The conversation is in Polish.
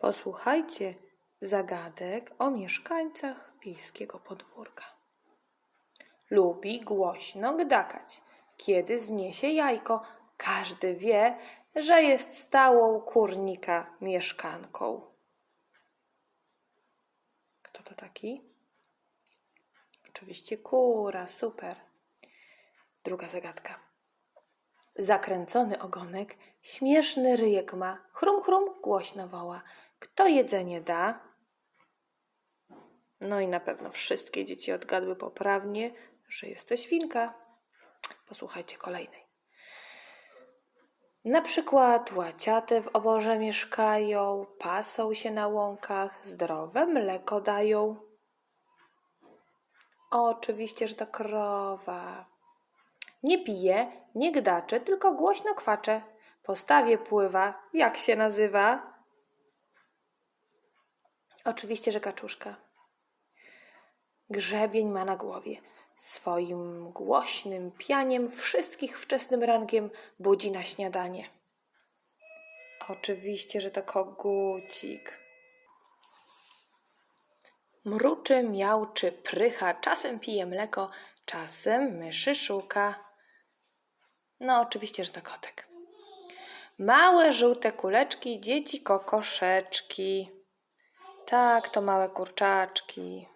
Posłuchajcie zagadek o mieszkańcach wiejskiego podwórka. Lubi głośno gdakać. Kiedy zniesie jajko, każdy wie, że jest stałą kurnika mieszkanką. Kto to taki? Oczywiście kura, super. Druga zagadka. Zakręcony ogonek, śmieszny ryjek ma, chrum chrum głośno woła. Kto jedzenie da? No i na pewno wszystkie dzieci odgadły poprawnie, że jest to świnka. Posłuchajcie kolejnej. Na przykład łaciate w oborze mieszkają, pasą się na łąkach, zdrowe mleko dają. Oczywiście, że to krowa. Nie pije, nie gdacze, tylko głośno kwacze. Po stawie pływa. Jak się nazywa? Oczywiście, że kaczuszka. Grzebień ma na głowie. Swoim głośnym pianiem wszystkich wczesnym rankiem budzi na śniadanie. Oczywiście, że to kogucik. Mruczy, miauczy, prycha, czasem pije mleko, czasem myszy szuka. No, oczywiście, że to kotek. Małe żółte kuleczki, dzieci kokoszeczki. Tak, to małe kurczaczki.